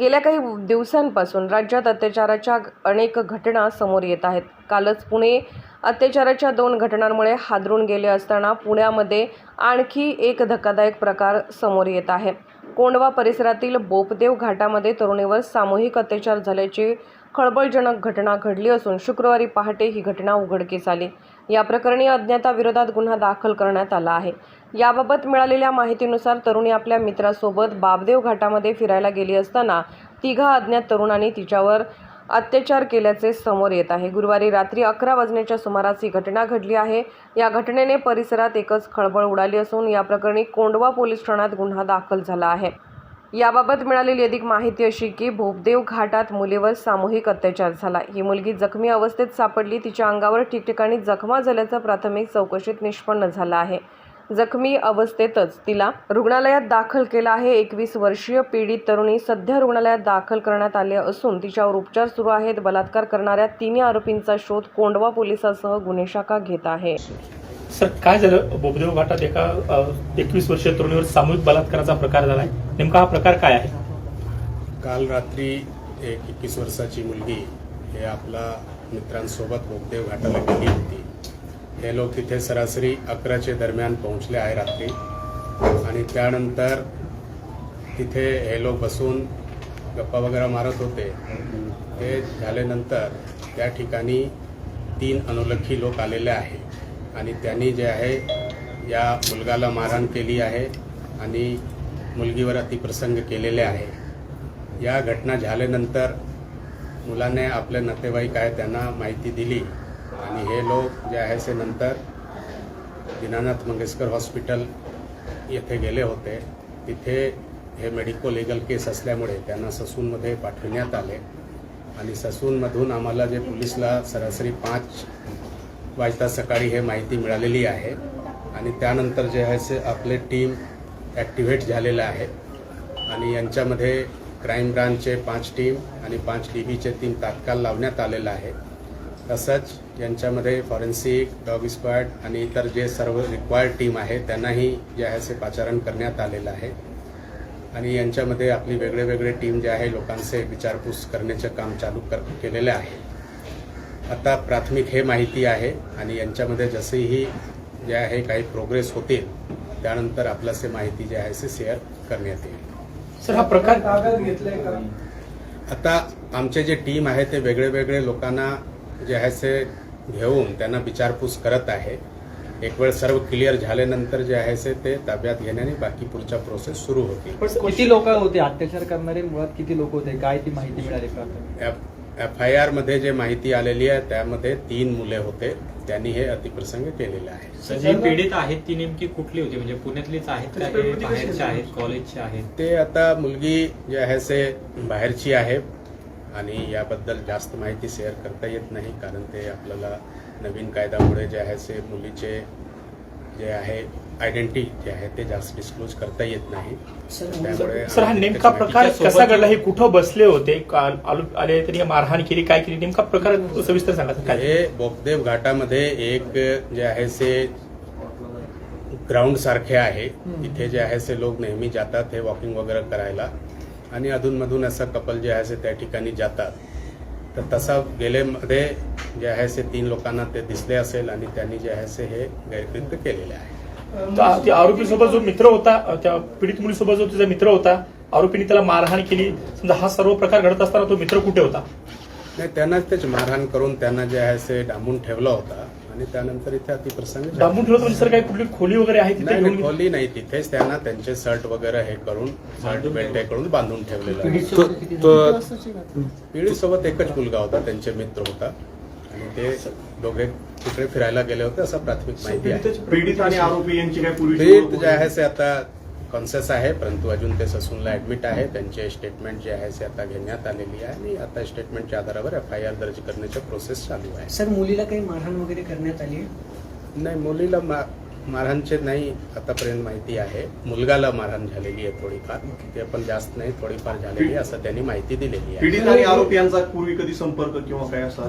गेल्या काही दिवसांपासून राज्यात अत्याचाराच्या अनेक घटना समोर येत आहेत. कालच पुणे अत्याचाराच्या दोन घटनांमुळे हादरून गेले असताना पुण्यामध्ये आणखी एक धक्कादायक प्रकार समोर येत आहे. कोंडवा परिसरातील बोपदेव घाटामध्ये तरुणीवर सामूहिक अत्याचार झाल्याची खळबळजनक घटना घडली असून शुक्रवारी पहाटे ही घटना उघडकीस आली. या प्रकरणी अज्ञाताविरोधात गुन्हा दाखल करण्यात आला आहे. याबाबत मिळालेल्या माहितीनुसार तरुणी आपल्या मित्रासोबत बाबदेव घाटामध्ये फिरायला गेली असताना तिघा अज्ञात तरुणांनी तिच्यावर अत्याचार केल्याचे समोर येत आहे. गुरुवारी रात्री अकरा वाजण्याच्या सुमारास ही घटना घडली आहे. या घटनेने परिसरात एकच खळबळ उडाली असून या प्रकरणी कोंडवा पोलीस ठाण्यात गुन्हा दाखल झाला आहे. याबाबत मिळालेली अधिक माहिती अशी की भोपदेव घाटात मुलीवर सामूहिक अत्याचार झाला. ही मुलगी जखमी अवस्थेत सापडली. तिच्या अंगावर ठिकठिकाणी जखमा झाल्याचं प्राथमिक चौकशीत निष्पन्न झालं आहे. जखमी अवस्थेतच तिला रुग्णालयात दाखल केलं आहे. एकवीस वर्षीय पीडित तरुणी सध्या रुग्णालयात दाखल करण्यात आले असून तिच्यावर उपचार सुरू आहेत. बलात्कार करणाऱ्या तिन्ही आरोपींचा शोध कोंडवा पोलिसांसह गुन्हे शाखा घेत आहे. सर काय झालं? बोबदेव घाटात एका एकवीस वर्षीय तरुणीवर सामूहिक बलात्काराचा प्रकार झालाय नेमका हा प्रकार काय आहे? काल रात्री एक एकवीस वर्षाची मुलगी हे आपला मित्रांसोबत बोगदेव घाटाला गेली होती. हे लोक तिथे सरासरी अकराचे दरम्यान पोहोचले आहे रात्री. आणि त्यानंतर तिथे हे लोक बसून गप्पा वगैरे मारत होते. ते झाल्यानंतर त्या ठिकाणी तीन अनोलखी लोक आलेले आहे. आणि त्यांनी जे आहे या मुलगाला मारहाण केली आहे आणि मुलगीवर अतिप्रसंग केलेले आहे. या घटना झाल्यानंतर मुलाने आपले नातेवाईक आहे त्यांना माहिती दिली. आणि हे लोक जे आहे ते नंतर दीनानाथ मंगेशकर हॉस्पिटल येथे गेले होते. तिथे हे मेडिको लिगल केस असल्यामुळे त्यांना ससूनमध्ये पाठविण्यात आले. आणि ससूनमधून आम्हाला जे पोलिसला सरासरी पाच वाजता सकाळी हे माहिती मिळालेली आहे. आणि त्यानंतर जे आहे ते आपले टीम ॲक्टिव्हेट झालेलं आहे. आणि यांच्यामध्ये क्राईम ब्रांचचे पाच टीम आणि पाच डी बीचे तीन तात्काळ लावण्यात आलेलं आहे. तसंच यांच्यामध्ये फॉरेन्सिक डॉग स्क्वॉड आणि इतर जे सर्व रिक्वायर्ड टीम आहे त्यांनाही जे आहे ते पाचारण करण्यात आलेलं आहे. आणि यांच्यामध्ये आपली वेगळे वेगळे टीम जे आहे लोकांचे विचारपूस करण्याचे काम चालू कर केलेले आहे. आता प्राथमिक हे माहिती आहे आणि यांच्यामध्ये जसेही जे आहे काही प्रोग्रेस होतील त्यानंतर आपल्यास माहिती जी आहे ते शेअर करण्यात येईल. सर हा प्रकार आता आमचे जे टीम आहे ते वेगळे वेगळे लोकांना जे आहे ते घेऊन त्यांना विचारपूस करत आहे. एक वेळ सर्व क्लिअर झाल्यानंतर जे आहे ते ते ताब्यात घेण्याने बाकी पुढच्या प्रोसेस सुरू होतील. किती लोक होते? अत्याचार करणारे मुळात किती लोक होते? काय ती माहिती मिळाली एफ आय आरमध्ये जे माहिती आलेली आहे त्यामध्ये तीन मुले होते. त्यांनी हे अतिप्रसंग केलेले आहे. जी पीडित आहेत ती नेमकी कुठली होती? म्हणजे पुण्यातलीच आहेत का? हे बाहेरच्या आहेत कॉलेजच्या आहेत? ते आता मुलगी जे आहे ते बाहेरची आहे. आणि याबद्दल जास्त माहिती शेअर करता येत नाही कारण ते आपल्याला नवीन कायद्यामुळे जे आहे ते मुलीचे जे आहे आयडेंटिटी जे आहे ते जास्त डिस्क्लोज करता येत नाही. त्यामुळे सर हा नेमका प्रकार कसा घडला? हे कुठं बसले होते? आलो- आले तरी मारहाण केली काय केली? नेमका प्रकार सविस्तर सांगा हे बोगदेव घाटामध्ये एक जे आहे ते ग्राउंड सारखे आहे. तिथे जे आहे ते लोक नेहमी जातात हे वॉकिंग वगैरे करायला. आणि अधूनमधून असं कपल जे आहे त्या ठिकाणी जातात. तर तसं गेलेमध्ये जे आहे ते तीन लोकांना ते दिसले असेल आणि त्यांनी जे आहे ते हे गैरकृत्य केलेले आहे. आरोपीसोबत जो मित्र होता त्या पीडित मुलीसोबत जो तिचा मित्र होता आरोपीने त्याला मारहाण केली. समजा हा सर्व प्रकार घडत असताना तो मित्र कुठे होता? नाही त्यांनाच तेच मारहाण करून त्यांना जे आहे ते डांबून ठेवलं होता. आणि त्यानंतर इथे अतिप्रसंग. डांबून ठेवलं म्हणजे सर काही कुठली खोली वगैरे आहे तिथे नाही खोली नाही तिथेच त्यांना त्यांचे शर्ट वगैरे हे करून शर्ट बेल्ट हे करून बांधून ठेवलेलं आहे. पिढी सोबत एकच मुलगा होता त्यांचे मित्र होता. आणि ते दोघे तिकडे फिरायला गेले होते असं प्राथमिक माहिती आहे. पीडित आणि आरोपी यांची काय पूर्वी पीडित जे आहे ते आता कॉन्शियस आहे परंतु अजून ते ससूनला ऍडमिट आहे. त्यांचे स्टेटमेंट जे आहे ते आता घेण्यात आलेली आहे. आणि आता स्टेटमेंटच्या आधारावर एफ आय आर दर्ज करण्याचे प्रोसेस चालू आहे. सर मुलीला काही मारहाण वगैरे करण्यात आली आहे? नाही मुलीला मा- मारहाणचे नाही आतापर्यंत माहिती आहे. मुलगाला मारहाण झालेली आहे थोडीफार. ते पण जास्त नाही थोडीफार झालेली आहे असं त्यांनी माहिती दिलेली आहे. पीडित आणि आरोपी यांचा पूर्वी कधी संपर्क किंवा काय असा?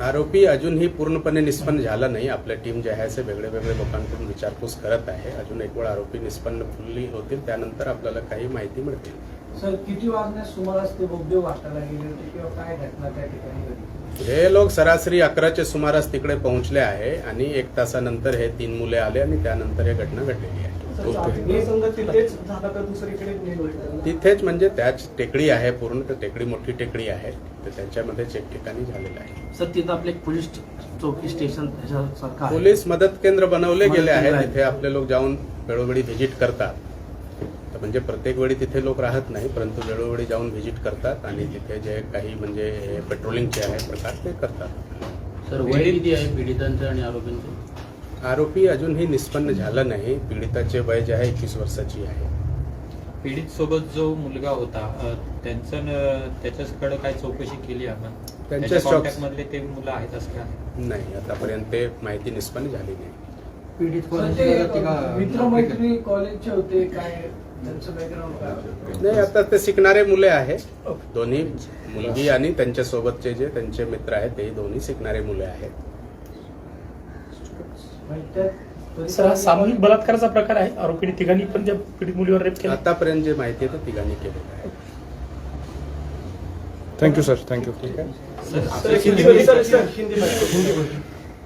आरोपी अजूनही पूर्णपणे निष्पन्न झाला नाही. आपल्या टीम जे आहे ते वेगळे वेगळे लोकांकडून विचारपूस करत आहे. अजून एक वेळ आरोपी निष्पन्न फुल्ली होतील त्यानंतर आपल्याला काही माहिती मिळतील. सर किती वाजण्यास सुमारास ते बोगदे वाटायला गेले होते किंवा काय घटना त्या ठिकाणी हे लोक सरासरी अकराच्या सुमारास तिकडे पोहोचले आहे आणि एक तासानंतर हे तीन मुले आले आणि त्यानंतर हे घटना घडलेली आहे. हे तिथेच म्हणजे त्याच टेकडी आहे पूर्ण तर टेकडी मोठी टेकडी आहे. तर त्यांच्यामध्येच एक ठिकाणी झालेलं आहे. सर तिथं आपले पोलीस चौकी स्टेशन पोलीस मदत केंद्र बनवले गेले आहे. तिथे आपले लोक जाऊन वेळोवेळी व्हिजिट करतात. तर म्हणजे प्रत्येक वेळी तिथे लोक राहत नाही परंतु वेळोवेळी जाऊन व्हिजिट करतात आणि तिथे जे काही म्हणजे पेट्रोलिंगचे आहे प्रकार ते करतात. सर वय किती आहे पीडितांचं आणि आरोपींचं? आरोपी अजूनही निष्पन्न झाला नाही. पीडिताचे वय जे आहे एकवीस वर्षाची आहे. पीडित सोबत जो मुलगा होता त्यांचं न- त्याच्याकडे काय चौकशी केली आपण? त्यांच्या कॉन्टॅक्ट मधले ते मुलं आहेत असं काय? नाही आतापर्यंत ते माहिती निष्पन्न झाली नाही. पीडित मित्रमैत्री कॉलेजचे होते काय नाही आता ते शिकणारे मुले आहे दोन्ही मुलगी आणि त्यांच्या सोबतचे जे त्यांचे मित्र आहेत ते दोन्ही शिकणारे मुले आहेत म्हणजे सर हा सामूहिक बलात्काराचा प्रकार आहे आरोपीने तिघांनी पण त्या पीडित मुलीवर रेप केला आतापर्यंत जे माहिती आहे ते तिघांनी केलेलं आहे thank you sir thank you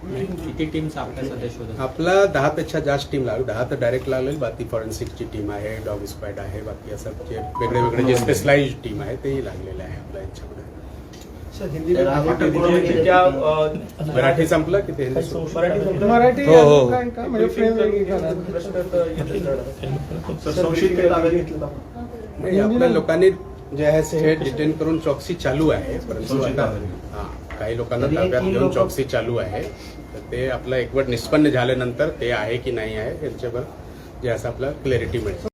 किती टीम्स आपल्या सध्या शोधत आपला दहापेक्षा जास्त टीम लागली. दहा तर डायरेक्ट लागलेली बाकी फॉरेन्सिकची टीम आहे डॉग स्क्वॅड आहे बाकी असं जे वेगळे वेगळे जे स्पेशलाइज टीम आहे तेही लागलेले आहे आपल्या यांच्यामध्ये. मराठी संपलं? की ते? मराठी हो, हो. म्हणजे? नाही आपल्या लोकांनी जे आहे डिटेन करून चौकसी चालू आहे. परंतु चौकशी आता हा. काही लोकांना ताब्यात घेऊन चौकसी चालू आहे. तर ते आपलं एकवट निष्पन्न झाल्यानंतर ते आहे की नाही आहे यांच्यावर जे असं आपल्याला क्लॅरिटी मिळेल